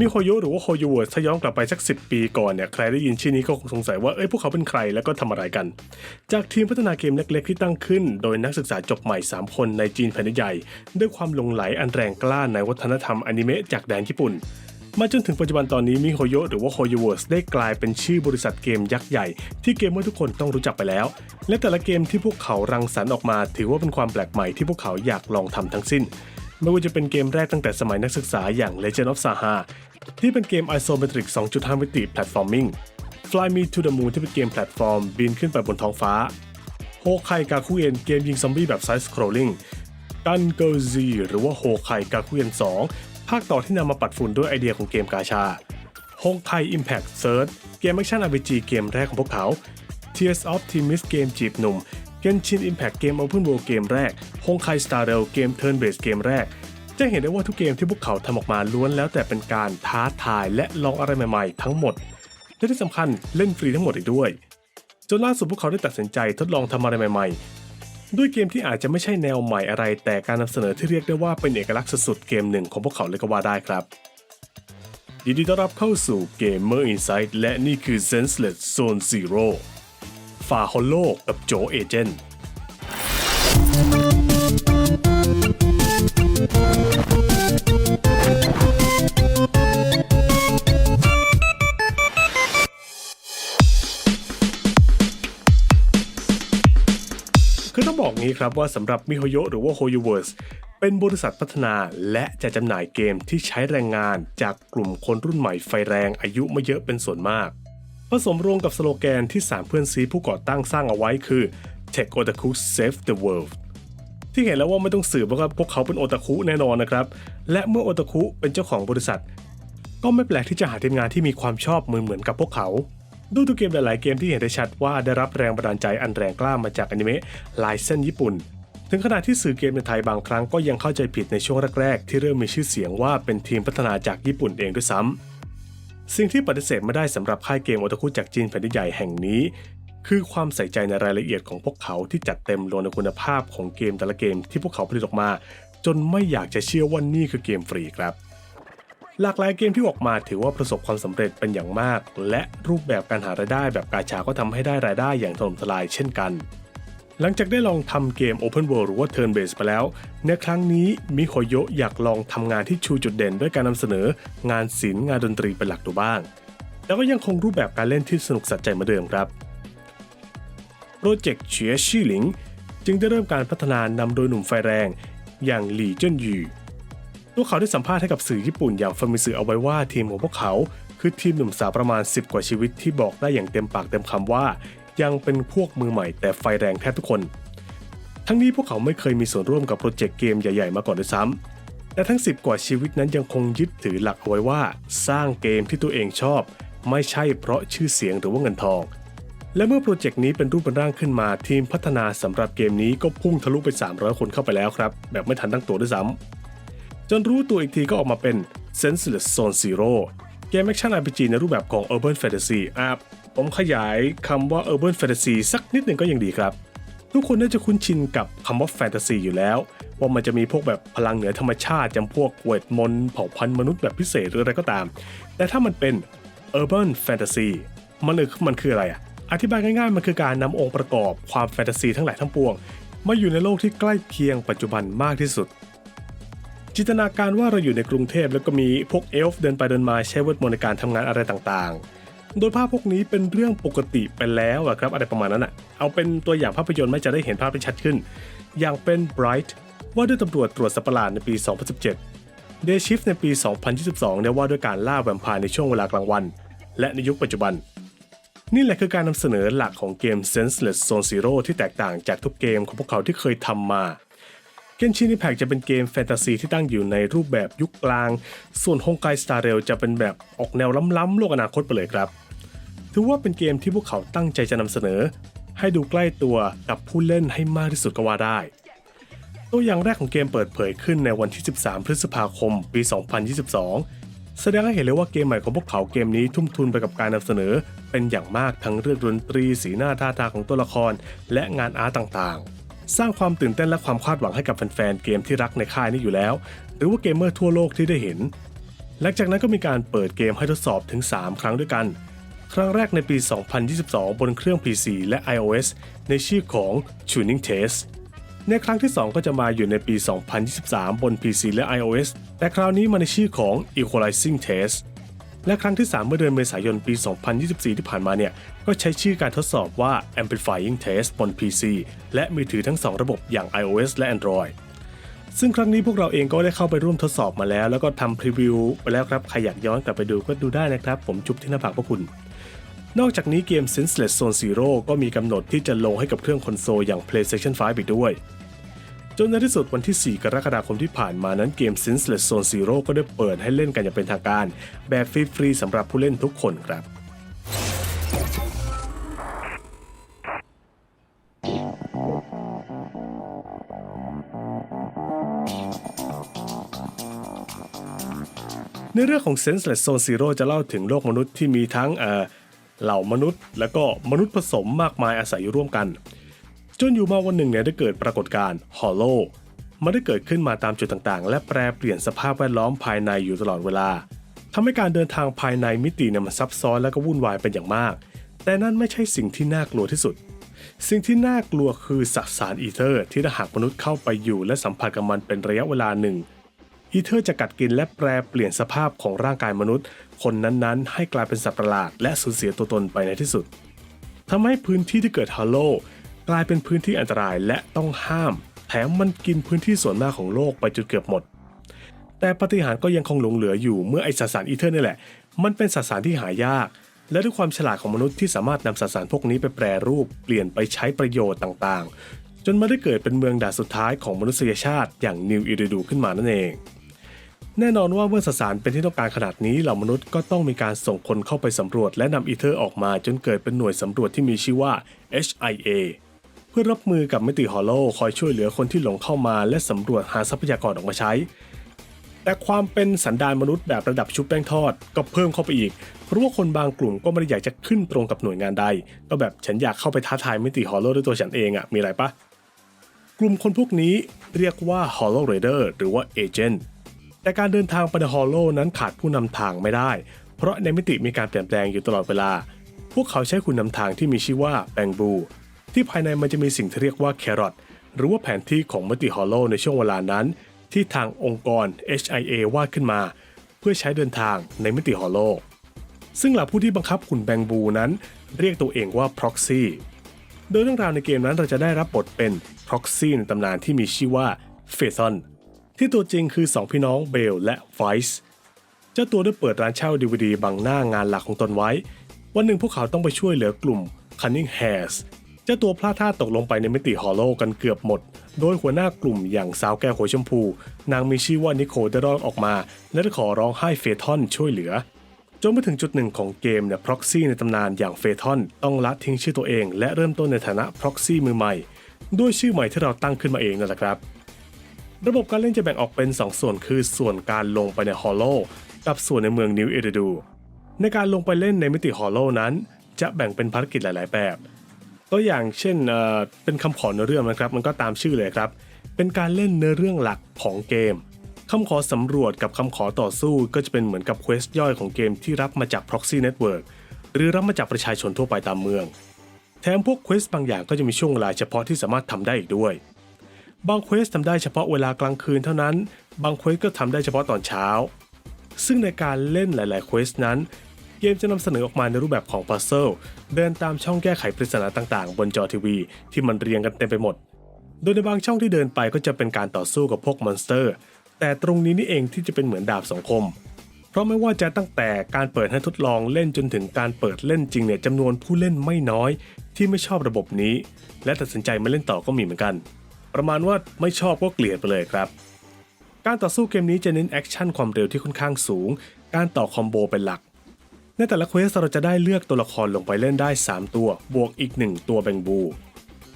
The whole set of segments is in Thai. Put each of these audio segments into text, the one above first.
มิโฮโยหรือว่าโฮยูเวิร์ดถ้าย้อนกลับไปสัก 10 ปีก่อนเนี่ยใครได้ยินชื่อนี้ก็คงสงสัยว่าเอ้ยพวกเขาเป็นใครแล้วก็ทำอะไรกัน จากทีมพัฒนาเกมเล็กๆ ที่ตั้งขึ้น โดยนักศึกษาจบใหม่ 3 คนในจีนแผ่นใหญ่ ด้วยความหลงไหลอันแรงกล้าในวัฒนธรรมอนิเมะจากแดนญี่ปุ่นมาจนถึงปัจจุบันตอนนี้มิโฮโยหรือว่าโฮยูเวิร์สได้กลายเป็นชื่อบริษัทเกมยักษ์ใหญ่ ที่เกมเมอร์ทุกคนต้องรู้จักไปแล้ว และแต่ละเกมที่พวกเขารังสรรค์ออกมา ถือว่าเป็นความแปลกใหม่ที่พวกเขาอยากลองทำทั้งสิ้น ไม่ว่าจะเป็นเกมแรกตั้งแต่สมัยนักศึกษาอย่าง Legend of Saha ที่เป็นเกม isometric 2.5 มิติ platforming Fly Me to the Moon ที่เป็นเกมแพลตฟอร์ม บินขึ้นไปบนท้องฟ้าโฮไคกาคุเอนเกมยิงซอมบี้แบบไซส์สครอลลิงกันเกอร์ซีหรือว่าโฮไคกาคุเอน2 ภาคต่อที่นำมาปัดฝุ่นด้วยไอเดียของเกมกาชาโฮไค Impact Third เกมแอคชั่น RPG เกมแรกของพวกเขา Tears of Timis เกมจีบหนุ่ม Genshin Impact เกม Open World เกมแรก Honkai Star Rail เกม Turn Based เกมแรก จะเห็นได้ว่าทุกเกมที่พวกเขาทำออกมาล้วนแล้วแต่เป็นการท้าทายและลองอะไรใหม่ๆ ทั้งหมด และที่สำคัญเล่นฟรีทั้งหมดอีกด้วย จนล่าสุดพวกเขาได้ตัดสินใจทดลองทำอะไรใหม่ๆ ด้วยเกมที่อาจจะไม่ใช่แนวใหม่อะไร แต่การนำเสนอที่เรียกได้ว่าเป็นเอกลักษณ์สุดๆเกมหนึ่งของพวกเขาเลยก็ว่าได้ครับยินดีต้อนรับเข้าสู่ Gamer Insight และนี่คือ Senseless Zone Zero ฝ่าฮอลโลกับโจเอเจนคือต้องบอกงี้ครับว่าสำหรับมิโฮโยหรือว่า HoYoverse เป็นบริษัทพัฒนาและจะจำหน่ายเกมที่ใช้แรงงานจากกลุ่มคนรุ่นใหม่ไฟแรงอายุไม่เยอะเป็นส่วนมาก ผสมรวมกับสโลแกนที่สามเพื่อนซีผู้ก่อตั้งสร้างเอาไว้คือ Tech Otaku Save the World ที่เห็นแล้วว่าไม่ต้องสืบว่าพวกเขาเป็นโอตาคุแน่นอนนะครับ และเมื่อโอตาคุเป็นเจ้าของบริษัท ก็ไม่แปลกที่จะหาทีมงานที่มีความชอบเหมือนเหมือนกับพวกเขา ดูตัวเกมหลายๆเกมที่เห็นได้ชัดว่าได้รับแรงบันดาลใจอันแรงกล้ามาจากอนิเมะลายเส้นญี่ปุ่น ถึงขนาดที่สื่อเกมในไทยบางครั้งก็ยังเข้าใจผิดในช่วงแรกๆ ที่เริ่มมีชื่อเสียงว่าเป็นทีมพัฒนาจากญี่ปุ่นเองด้วยซ้ำ สิ่งที่ปฏิเสธไม่ได้สำหรับค่ายเกมโอตาคุจากจีนแผ่นดินใหญ่แห่งนี้ คือความใส่ใจในรายละเอียดของพวกเขาที่จัดเต็มลงในคุณภาพของเกมแต่ละเกมที่พวกเขาผลิตออกมา จนไม่อยากจะเชื่อว่านี่คือเกมฟรีครับ หลากหลายเกมที่ออกมาถือว่าประสบความสำเร็จเป็นอย่างมาก และรูปแบบการหารายได้แบบกาชาก็ทำให้ได้รายได้อย่างถล่มทลายเช่นกัน หลังจากได้ลองทำเกม Open World หรือว่า Turn Based ไปแล้ว ในครั้งนี้มิโฮโยอยากลองทำงานที่ชูจุดเด่นด้วยการนำเสนอ งานศิลป์งานดนตรีเป็นหลักดูบ้าง แล้วก็ยังคงรูปแบบการเล่นที่สนุกสัดใจเหมือนเดิมครับโปรเจกต์เฉียชี่หลิง จึงได้เริ่มการพัฒนานำโดยหนุ่มไฟแรง อย่างหลี่เจิ้นยูตัวเขาได้สัมภาษณ์ให้กับสื่อญี่ปุ่นอย่างฟามิสึเอาไว้ว่าทีมของพวกเขา คือทีมหนุ่มสาวประมาณ 10 กว่าชีวิตที่บอกได้อย่างเต็มปากเต็มคำว่า ยังเป็นพวกมือใหม่แต่ไฟแรงแทบทุกคน ทั้งนี้พวกเขาไม่เคยมีส่วนร่วมกับโปรเจกต์เกมใหญ่ๆมาก่อนด้วยซ้ำแต่ทั้ง 10 กว่าชีวิตนั้นยังคงยึดถือหลักเอาไว้ว่า สร้างเกมที่ตัวเองชอบ ไม่ใช่เพราะชื่อเสียงหรือว่าเงินทอง และเมื่อโปรเจกต์นี้เป็นรูปเป็นร่างขึ้นมาทีมพัฒนาสำหรับเกมนี้ก็พุ่งทะลุไป 300 คนเข้าไปแล้วครับ แบบไม่ทันตั้งตัวด้วยซ้ำจนรู้ตัวอีกทีก็ออกมาเป็น Senseless Zone Zero เกมแอคชั่น RPG ในรูปแบบของ Urban Fantasy อะ ผมขยายคำว่า Urban Fantasy สักนิดหนึ่งก็ยังดีครับ ทุกคนน่าจะคุ้นชินกับคำว่าแฟนตาซีอยู่แล้ว ว่ามันจะมีพวกแบบพลังเหนือธรรมชาติจำพวกเวทมนต์เผ่าพันธุ์มนุษย์แบบพิเศษหรืออะไรก็ตาม แต่ถ้ามันเป็น Urban Fantasy มันเออมันคืออะไรอะ อธิบายง่ายๆ มันคือการนำองค์ประกอบความแฟนตาซีทั้งหลายทั้งปวง มาอยู่ในโลกที่ใกล้เคียงปัจจุบันมากที่สุดจินตนาการว่าเราอยู่ในกรุงเทพแล้วก็มีพวกเอลฟ์เดินไปเดินมาใช้เวทมนต์ในการทำงานอะไรต่างๆ โดยภาพพวกนี้เป็นเรื่องปกติไปแล้วอะครับอะไรประมาณนั้นอะเอาเป็นตัวอย่างภาพยนตร์ไม่จะได้เห็นภาพที่ชัดขึ้น อย่างเป็น Bright ว่าด้วยตำรวจตรวจสัปหลาดในปี 2017 Day Shift ในปี 2022เนี่ยว่าด้วยการล่าแวมไพร์ในช่วงเวลากลางวัน และในยุคปัจจุบัน นี่แหละคือการนำเสนอหลักของเกม Senseless Zone Zero ที่แตกต่างจากทุกเกมของพวกเขาที่เคยทำมา เกนชิน i ิ p พ c จะเป็นเกมแฟนตาซีที่ตั้งอยู่ในรูปแบบยุคกลาง ส่วนฮงไกสตาร์เรลจะเป็นแบบออกแนวล้ำๆโลกอนาคตไปเลยครับถือว่าเป็นเกมที่พวกเขาตั้งใจจะนำเสนอ ให้ดูใกล้ตัวกับผู้เล่นให้มากที่สุดก็ว่าได้ ตัวอย่างแรกของเกมเปิดเผยขึ้นในวันที่ 13 พฤษภาคม ปี 2022 แสดงให้เห็นเลยว่าเกมใหม่ของพวกเขาเกมนี้ทุ่มทุนไปกับการนำเสนอ เป็นอย่างมากทั้งเรื่องดนตรีสีหน้าท่าทางของตัวละคร และงานอาร์ตต่างๆ สร้างความตื่นเต้นและความคาดหวังให้กับแฟนๆเกมที่รักในค่ายนี้อยู่แล้ว หรือว่าเกมเมอร์ทั่วโลกที่ได้เห็น หลังจากนั้นก็มีการเปิดเกมให้ทดสอบถึง 3 ครั้งด้วยกัน ครั้งแรกในปี 2022 บนเครื่อง PC และ iOS ในชื่อของ Tuning Test ในครั้งที่ 2 ก็จะมาอยู่ในปี 2023 บน PC และ iOS แต่คราวนี้มาในชื่อของ Equalizing Test และครั้งที่ 3 เมื่อเดือนเมษายนปี 2024 ที่ผ่านมาเนี่ย ก็ใช้ชื่อการทดสอบว่า Amplifying Test บน PC และมือถือทั้ง 2 ระบบอย่าง iOS และ Android ซึ่งครั้งนี้พวกเราเองก็ได้เข้าไปร่วมทดสอบมาแล้ว แล้วก็ทำพรีวิวไปแล้วครับ ใครอยากย้อนกลับไปดูก็ดูได้นะครับ ผมจุ๊บที่หน้าผากพวกคุณ นอกจากนี้เกม Senseless Zone Zero ก็มีกำหนดที่จะลงให้กับเครื่องคอนโซลอย่าง PlayStation 5 อีกด้วย จนในที่สุดวันที่ 4 กรกฎาคมที่ผ่านมานั้นเกม Senseless Zone Zero ก็ได้เปิดให้เล่นกันอย่างเป็นทางการ แบบฟรีๆสำหรับผู้เล่นทุกคนครับในเรื่องของ Senseless Zone Zero จะเล่าถึงโลกมนุษย์ที่มีทั้งเอ่อเหล่ามนุษย์ และก็มนุษย์ผสมมากมายอาศัยอยู่ร่วมกัน จนอยู่มาวันหนึ่งเนี่ยได้เกิดปรากฏการณ์ฮอลโลมันได้เกิดขึ้นมาตามจุดต่างๆ และแปรเปลี่ยนสภาพแวดล้อมภายในอยู่ตลอดเวลาทำให้การเดินทางภายในมิติเนี่ยมันซับซ้อนและก็วุ่นวายเป็นอย่างมาก แต่นั่นไม่ใช่สิ่งที่น่ากลัวที่สุด สิ่งที่น่ากลัวคือสสารอีเทอร์ ที่ถ้าหากมนุษย์เข้าไปอยู่และสัมผัสกับมันเป็นระยะเวลาหนึ่งอีเทอร์จะกัดกินและแปรเปลี่ยนสภาพของร่างกายมนุษย์ คนนั้นๆ ให้กลายเป็นสัตว์ประหลาด และสูญเสียตัวตนไปในที่สุดทำให้พื้นที่ที่เกิดฮอลโล กลายเป็นพื้นที่อันตรายและต้องห้าม แถมมันกินพื้นที่ส่วนมากของโลกไปจนเกือบหมด แต่ปาฏิหารย์ก็ยังคงหลงเหลืออยู่เมื่อไอสสารอีเทอร์นี่แหละ มันเป็นสสารที่หายาก และด้วยความฉลาดของมนุษย์ที่สามารถนำสสารพวกนี้ไปแปรรูปเปลี่ยนไปใช้ประโยชน์ต่างๆ จนมาได้เกิดเป็นเมืองด่านสุดท้ายของมนุษยชาติอย่างนิวอิริดูขึ้นมานั่นเองแน่นอนว่าเมื่อสสารเป็นที่ต้องการขนาดนี้เหล่ามนุษย์ก็ต้องมีการส่งคนเข้าไปสำรวจและนำอีเทอร์ออกมาจนเกิดเป็นหน่วยสำรวจที่มีชื่อว่า HIA พื่อรับมือกับมิติฮอลโลคอยช่วยเหลือคนที่หลงเข้ามาและสำรวจหาทรัพยากรออกมาใช้ แต่ความเป็นสันดานมนุษย์แบบระดับชุบแป้งทอดก็เพิ่มเข้าไปอีก เพราะว่าคนบางกลุ่มก็ไม่ได้อยากจะขึ้นตรงกับหน่วยงานใด ก็แบบฉันอยากเข้าไปท้าทายมิติฮอลโลด้วยตัวฉันเองอะมีอะไรปะกลุ่มคนพวกนี้เรียกว่า Hollow Raider หรือว่า Agent แต่การเดินทางไปใน Hollow นั้นขาดผู้นำทางไม่ได้ เพราะในมิติมีการเปลี่ยนแปลงอยู่ตลอดเวลา พวกเขาใช้คุณนำทางที่มีชื่อว่าแบงบู ที่ภายในมันจะมีสิ่งที่เรียกว่าแครอทหรือว่าแผนที่ของมิติ Hollow ในช่วงเวลานั้น ที่ทางองค์กร HIA วาดขึ้นมา เพื่อใช้เดินทางในมิติ Hollow ซึ่งเหล่าผู้ที่บังคับขุนแบงบูนั้น เรียกตัวเองว่า proxy โดยเรื่องราวในเกมนั้นเราจะได้รับบทเป็น proxy ในตำนานที่มีชื่อว่าเฟธอนที่ตัวจริงคือ 2 พี่น้องเบลและไฟส์เจ้าตัวได้เปิดร้านเช่า DVD บังหน้างานหลักของตนไว้ วันหนึ่งพวกเขาต้องไปช่วยเหลือกลุ่ม Cunning Hairs เจ้าตัวพลาดท่าตกลงไปในมิติฮอลโลกันเกือบหมด โดยหัวหน้ากลุ่มอย่างสาวแก้วหัวชมพู นางมีชื่อว่านิโคได้รอดออกมา และได้ขอร้องให้เฟธอนช่วยเหลือ จนมาถึงจุดหนึ่งของเกมเนี่ย proxy ในตำนานอย่างเฟทอนต้องละทิ้งชื่อตัวเอง และเริ่มต้นในฐานะ proxy มือใหม่ ด้วยชื่อใหม่ที่เราตั้งขึ้นมาเองนั่นแหละครับระบบการเล่นจะแบ่งออกเป็น 2 ส่วนคือส่วนการลงไปในฮอลโลกับส่วนในเมืองนิวเอเดดู ในการลงไปเล่นในมิติฮอลโลนั้น จะแบ่งเป็นภารกิจหลาย ๆ แบบ ตัวอย่างเช่นเเป็นคำขอเนื้อเรื่องนะครับ มันก็ตามชื่อเลยครับ เป็นการเล่นเนื้อเรื่องหลักของเกมคำขอสำรวจกับคำขอต่อสู้ก็จะเป็นเหมือนกับเควสย่อยของเกมที่รับมาจาก Proxy Network หรือรับมาจากประชาชนทั่วไปตามเมือง แถมพวกเควสบางอย่างก็จะมีช่วงเวลาเฉพาะที่สามารถทำได้อีกด้วย บางเควสทำได้เฉพาะเวลากลางคืนเท่านั้น บางเควสก็ทำได้เฉพาะตอนเช้า ซึ่งในการเล่นหลาย ๆ เควสนั้น เกมจะนำเสนอออกมาในรูปแบบของพัซเซิลเดินตามช่องแก้ไขปริศนาต่างๆ บนจอทีวี ที่มันเรียงกันเต็มไปหมด โดยในบางช่องที่เดินไปก็จะเป็นการต่อสู้กับพวกมอนสเตอร์ แต่ตรงนี้นี่เองที่จะเป็นเหมือนดาบสองคม เพราะไม่ว่าจะตั้งแต่การเปิดให้ทดลองเล่นจนถึงการเปิดเล่นจริงเนี่ยจำนวนผู้เล่นไม่น้อย ที่ไม่ชอบระบบนี้ และตัดสินใจมาเล่นต่อก็มีเหมือนกัน ประมาณว่าไม่ชอบก็เกลียดไปเลยครับการต่อสู้เกมนี้จะเน้นแอคชั่นความเร็วที่ค่อนข้างสูง การต่อคอมโบเป็นหลัก ในแต่ละเควสเราจะได้เลือกตัวละครลงไปเล่นได้ 3 ตัว บวกอีก 1 ตัวแบงบู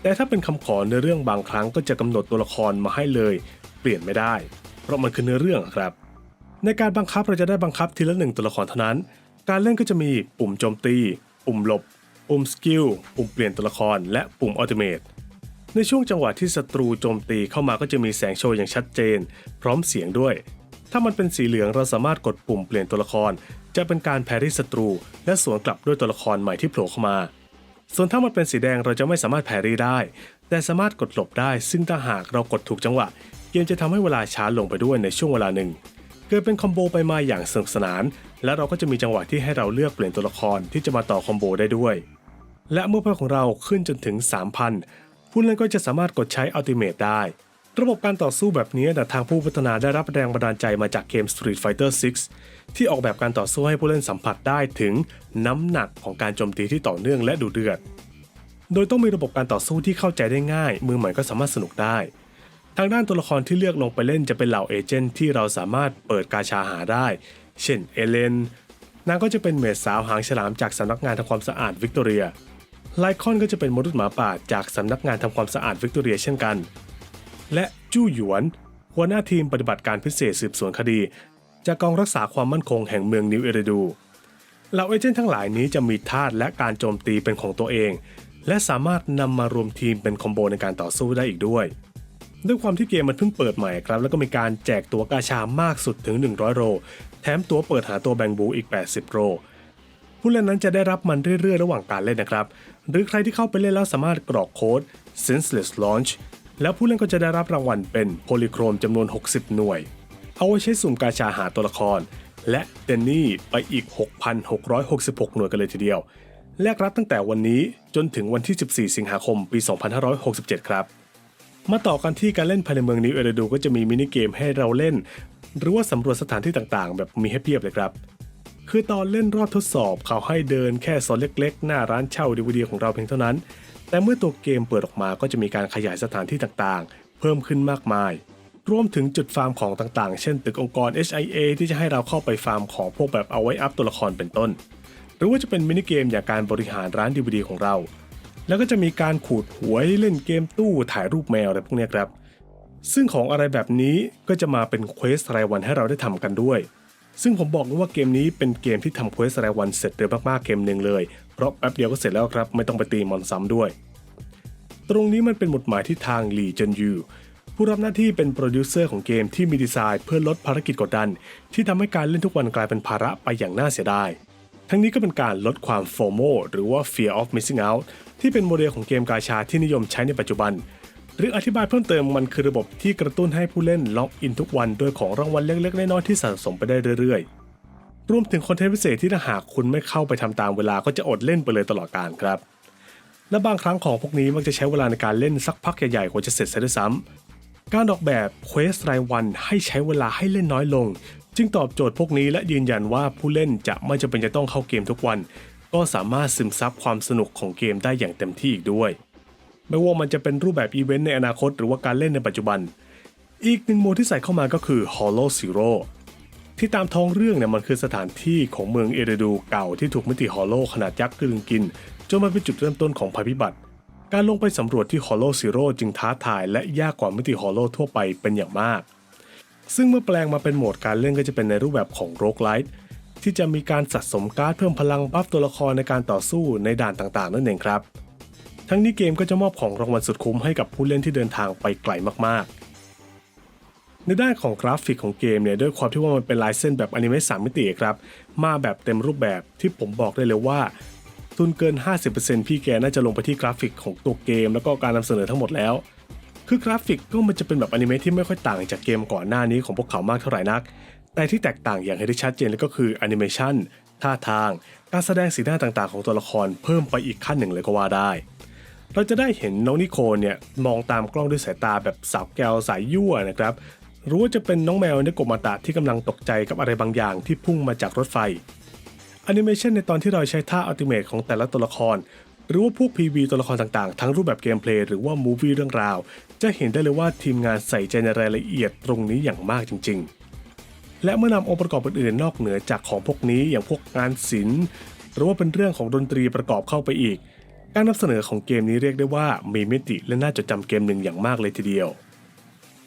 แต่ถ้าเป็นคำขอในเรื่องบางครั้งก็จะกำหนดตัวละครมาให้เลย เปลี่ยนไม่ได้ เพราะมันคือเนื้อเรื่องครับ ในการบังคับเราจะได้บังคับทีละหนึ่งตัวละครเท่านั้น การเล่นก็จะมีปุ่มโจมตี ปุ่มหลบ ปุ่มสกิล ปุ่มเปลี่ยนตัวละคร และปุ่มอัลติเมทในช่วงจังหวะที่ศัตรูโจมตีเข้ามาก็จะมีแสงโชว์อย่างชัดเจน พร้อมเสียงด้วย ถ้ามันเป็นสีเหลืองเราสามารถกดปุ่มเปลี่ยนตัวละคร จะเป็นการแพรี่ศัตรู และสวนกลับด้วยตัวละครใหม่ที่โผล่เข้ามา ส่วนถ้ามันเป็นสีแดงเราจะไม่สามารถแพรี่ได้ แต่สามารถกดหลบได้ ซึ่งถ้าหากเรากดถูกจังหวะ เกมจะทำให้เวลาช้าลงไปด้วยในช่วงเวลาหนึ่งเกิดเป็นคอมโบไปมาอย่างสนุกสนาน และเราก็จะมีจังหวะที่ให้เราเลือกเปลี่ยนตัวละครที่จะมาต่อคอมโบได้ด้วย และเมื่อเพื่อยของเราขึ้นจนถึง 3,000ผู้เล่นก็จะสามารถกดใช้อัลติเม e ได้ ระบบการต่อสู้แบบนี้แต่ทางผู้พัฒนาได้รับแรงบันดาลใจมาจากเกม Street Fighter 6 ที่ออกแบบการต่อสู้ให้ผู้เล่นสัมผัสได้ถึงน้ำหนักของการโจมตีที่ต่อเนื่องและดุเดือด โดยต้องมีระบบการต่อสู้ที่เข้าใจได้ง่าย มือใหม่ก็สามารถสนุกได้ ทางด้านตัวละครที่เลือกลงไปเล่นจะเป็นเหล่าเอเจนต์ที่เราสามารถเปิดกาชาหาได้ เช่นเอเลนนางก็จะเป็นเมดสาวหางฉลามจากสำนักงานทำความสะอาดวิกตอเรียไลคอนก็จะเป็นมนุษย์หมาป่าจากสำนักงานทำความสะอาดวิกตอเรียเช่นกัน และจู้หยวน หัวหน้าทีมปฏิบัติการพิเศษสืบสวนคดี จากกองรักษาความมั่นคงแห่งเมืองนิวเอเรดูเหล่าเอเจนต์ทั้งหลายนี้จะมีธาตุและการโจมตีเป็นของตัวเอง และสามารถนำมารวมทีมเป็นคอมโบในการต่อสู้ได้อีกด้วย ด้วยความที่เกมมันเพิ่งเปิดใหม่ครับ แล้วก็มีการแจกตั๋วกาชามากสุดถึง 100 โร แถมตั๋วเปิดหาตัวแบงบูอีก 80 โร ผู้เล่นนั้นจะได้รับมันเรื่อยๆ ระหว่างการเล่นนะครับ หรือใครที่เข้าไปเล่นแล้วสามารถกรอกโค้ด senseless launch แล้วผู้เล่นก็จะได้รับรางวัลเป็นโพลีโครมจำนวน 60 หน่วย เอาไว้ใช้สุ่มกาชาหาตัวละคร และเดนนี่ไปอีก 6,666 หน่วยกันเลยทีเดียว แลกรับตั้งแต่วันนี้จนถึงวันที่ 14 สิงหาคมปี 2567 ครับ มาต่อกันที่การเล่นภายในเมืองนิวเอเรดูก็จะมีมินิเกมให้เราเล่น หรือว่าสำรวจสถานที่ต่างๆ แบบมีให้เพียบเลยครับคือตอนเล่นรอบทดสอบเขาให้เดินแค่โซนเล็กๆ หน้าร้านเช่าดีวดีของเราเพียงเท่านั้น แต่เมื่อตัวเกมเปิดออกมาก็จะมีการขยายสถานที่ต่างๆ เพิ่มขึ้นมากมาย รวมถึงจุดฟาร์มของต่างๆ เช่นตึกองค์กร HIA ที่จะให้เราเข้าไปฟาร์มของพวกแบบเอาไว้อัพตัวละครเป็นต้น หรือว่าจะเป็นมินิเกมอย่างการบริหารร้านดีวดีของเรา แล้วก็จะมีการขูดหวยเล่นเกมตู้ถ่ายรูปแมวอะไรพวกนี้ครับ ซึ่งของอะไรแบบนี้ก็จะมาเป็นเควสรายวันให้เราได้ทำกันด้วย ซึ่งผมบอกเลยว่าเกมนี้เป็นเกมที่ทำเควสรายวันเสร็จเร็วมากๆเกมหนึ่งเลย เพราะแป๊บเดียวก็เสร็จแล้วครับ ไม่ต้องไปตีมอนซ้ำด้วย ตรงนี้มันเป็นหมดหมายที่ทางหลีเจินยูผู้รับหน้าที่เป็นโปรดิวเซอร์ของเกมที่มีดีไซน์เพื่อลดภารกิจกดดัน ที่ทำให้การเล่นทุกวันกลายเป็นภาระไปอย่างน่าเสียดาย ทั้งนี้ก็เป็นการลดความ FOMO หรือว่า Fear of Missing Out ที่เป็นโมเดลของเกมกาชาที่นิยมใช้ในปัจจุบัน หรืออธิบายเพิ่มเติมมันคือระบบที่กระตุ้นให้ผู้เล่นล็อกอินทุกวันโดยของรางวัลเล็กๆน้อยๆที่สะสมไปได้เรื่อยๆ รวมถึงคอนเทนต์พิเศษที่ถ้าหากคุณไม่เข้าไปทำตามเวลาก็จะอดเล่นไปเลยตลอดกาลครับ และบางครั้งของพวกนี้มักจะใช้เวลาในการเล่นสักพักใหญ่ๆกว่าจะเสร็จซะด้วยซ้ำการออกแบบเควสรายวันให้ใช้เวลาให้เล่นน้อยลง จึงตอบโจทย์พวกนี้และยืนยันว่าผู้เล่นจะไม่จำเป็นจะต้องเข้าเกมทุกวัน ก็สามารถซึมซับความสนุกของเกมได้อย่างเต็มที่อีกด้วย ไม่ว่ามันจะเป็นรูปแบบอีเวนต์ในอนาคตหรือว่าการเล่นในปัจจุบัน อีกหนึ่งโหมดที่ใส่เข้ามาก็คือ Hollow Zero ที่ตามท้องเรื่องเนี่ยมันคือสถานที่ของเมืองเอเรดูเก่าที่ถูกมิติฮอลโลขนาดยักษ์กลืนกินจนมาเป็นจุดเริ่มต้นของภัยพิบัติ การลงไปสำรวจที่ Hollow Zero จึงท้าทายและยากกว่ามิติฮอลโลทั่วไปเป็นอย่างมาก ซึ่งเมื่อแปลงมาเป็นโหมดการเล่นก็จะเป็นในรูปแบบของโร g ไลท์ที่จะมีการสะสมการ์ดเพิ่มพลังบัฟตัวละครในการต่อสู้ในด่านต่างๆ นั่นเองครับ ทั้งนี้เกมก็จะมอบของรางวัลสุดคุ้มให้กับผู้เล่นที่เดินทางไปไกลมากๆในด้านของกราฟิกของเกมเนี่ยด้วยความที่ว่ามันเป็นลายเส้นแบบอนิเมะสามมิติครับ มาแบบเต็มรูปแบบที่ผมบอกได้เลยว่า ทุนเกิน 50%พี่แกน่าจะลงไปที่กราฟิกของตัวเกม แล้วก็การนำเสนอทั้งหมดแล้ว คือกราฟิกก็มันจะเป็นแบบอนิเมะที่ไม่ค่อยต่างจากเกมก่อนหน้านี้ของพวกเขามากเท่าไหร่นัก แต่ที่แตกต่างอย่างเห็นได้ชัดเจนเลยก็คือแอนิเมชันท่าทาง การแสดงสีหน้าต่างๆ ของตัวละครเพิ่มไปอีกขั้นหนึ่งเลยก็ว่าได้ เราจะได้เห็นน้องนิโคเนี่ยมองตามกล้องด้วยสายตาแบบสาวแก้วสายยั่วนะครับรือว่าจะเป็นน้องแมวในโกมาตะที่กำลังตกใจกับอะไรบางอย่างที่พุ่งมาจากรถไฟแอนิเมชันในตอนที่เราใช้ท่าอัลติเมทของแต่ละตัวละคร หรือว่าพวก PV ตัวละครต่างๆ ทั้งรูปแบบเกมเพลย์หรือว่ามูวี่เรื่องราว จะเห็นได้เลยว่าทีมงานใส่ใจในรายละเอียดตรงนี้อย่างมากจริง ๆ และเมื่อนำองค์ประกอบอื่นๆนอกเหนือจากของพวกนี้อย่างพวกงานศิลป์หรือว่าเป็นเรื่องของดนตรีประกอบเข้าไปอีก การนำเสนอของเกมนี้เรียกได้ว่ามีมิติและน่าจดจำเกมหนึ่งอย่างมากเลยทีเดียว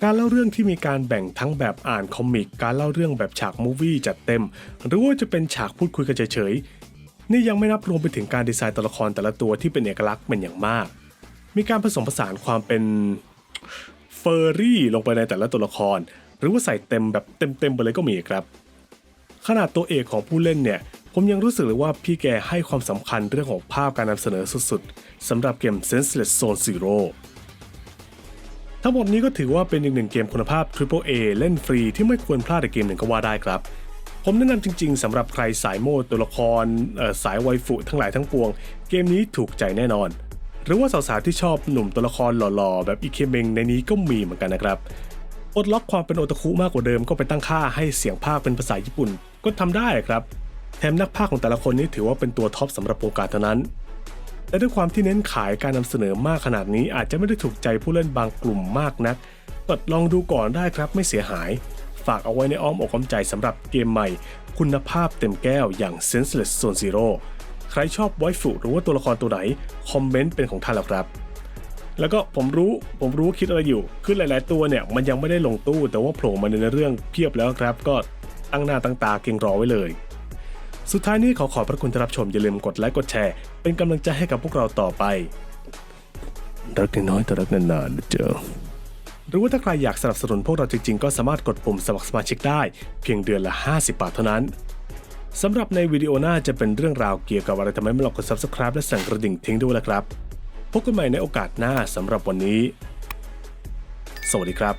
การเล่าเรื่องที่มีการแบ่งทั้งแบบอ่านคอมิก การเล่าเรื่องแบบฉากมูวี่จัดเต็ม หรือว่าจะเป็นฉากพูดคุยกันเฉยๆ นี่ยังไม่นับรวมไปถึงการดีไซน์ตัวละครแต่ละตัวที่เป็นเอกลักษณ์เป็นอย่างมาก มีการผสมผสานความเป็นเฟอร์รี่ลงไปในแต่ละตัวละคร หรือว่าใส่เต็มแบบเต็มๆไปเลยก็มีครับขนาดตัวเอกของผู้เล่นเนี่ย ผมยังรู้สึกเลยว่าพี่แกให้ความสำคัญเรื่องของภาพการนำเสนอสุดๆสำหรับเกม Senseless Zone Zero ทั้งหมดนี้ก็ถือว่าเป็นอีกหนึ่งเกมคุณภาพ Triple A เล่นฟรีที่ไม่ควรพลาดในเกมหนึ่งก็ว่าได้ครับ ผมแนะนำจริงๆสำหรับใครสายโมดตัวละครสายไวฟุทั้งหลายทั้งปวง เกมนี้ถูกใจแน่นอน หรือว่าสาวๆที่ชอบหนุ่มตัวละครหล่อๆ แบบอิเคเมงในนี้ก็มีเหมือนกันนะครับปลดล็อกความเป็นโอตาคุมากกว่าเดิมก็ไปตั้งค่าให้เสียงภาคเป็นภาษาญี่ปุ่น ก็ทำได้ครับ แถมนักภาคของแต่ละคนนี้ถือว่าเป็นตัวท็อปสำหรับวงการเท่านั้น และด้วยความที่เน้นขายการนำเสนอมากขนาดนี้อาจจะไม่ได้ถูกใจผู้เล่นบางกลุ่มมากนักก็ลองดูก่อนได้ครับไม่เสียหาย ฝากเอาไว้ในอ้อมอกอ้อมใจสำหรับเกมใหม่ คุณภาพเต็มแก้วอย่าง Senseless Zone Zero ใครชอบไวฟุหรือว่าตัวละครตัวไหน คอมเมนต์เป็นของท่านแล้วครับ แล้วก็ผมรู้ผมรู้คิดอะไรอยู่ คือหลาย ๆ ตัวเนี่ยมันยังไม่ได้ลงตู้แต่ว่าโผล่มาในเรื่องเพียบแล้วครับ ก็ตั้งหน้าตั้งตาเก่งรอไว้เลย สุดท้ายนี้ขอขอบพระคุณที่รับชมอย่าลืมกดไลค์กดแชร์ เป็นกำลังใจให้กับพวกเราต่อไปรักน้อยแต่รักนานๆนะเจอหรือว่าถ้าใครอยากสนับสนุนพวกเราจริงๆ ก็สามารถกดปุ่มสมัครสมาชิกได้ เพียงเดือนละ 50 บาทเท่านั้นสำหรับในวิดีโอหน้าจะเป็นเรื่องราวเกี่ยวกับอะไรทำไมไม่ลองกด subscribe และสั่นกระดิ่งทิ้งด้วยละครับ พบกันใหม่ในโอกาสหน้าสำหรับวันนี้ สวัสดีครับ